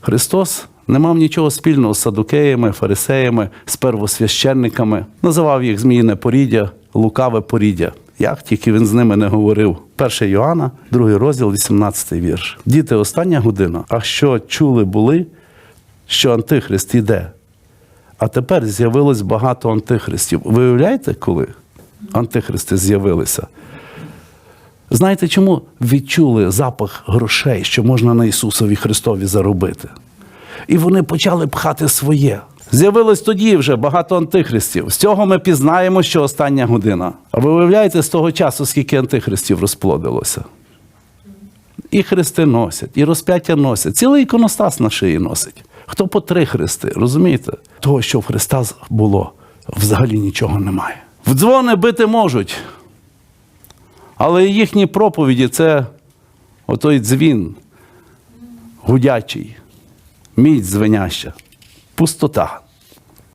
Христос не мав нічого спільного з садукеями, фарисеями, з первосвященниками, називав їх зміїне поріддя, лукаве поріддя. Як тільки він з ними не говорив. 1 Йоанна, 2 розділ, 18 вірш. Діти, остання година. А що чули були, що Антихрист іде? А тепер з'явилось багато антихристів. Ви уявляєте, коли антихристи з'явилися? Знаєте, чому відчули запах грошей, що можна на Ісусові Христові заробити? І вони почали пхати своє. З'явилось тоді вже багато антихристів. З цього ми пізнаємо, що остання година. А ви уявляєте з того часу, скільки антихристів розплодилося? І хрести носять, і розп'яття носять. Цілий іконостас на шиї носить. Хто по три хрести, розумієте? Того, що в Христа було, взагалі нічого немає. В дзвони бити можуть, але їхні проповіді це отой дзвін гудячий, мідь звеняща, пустота.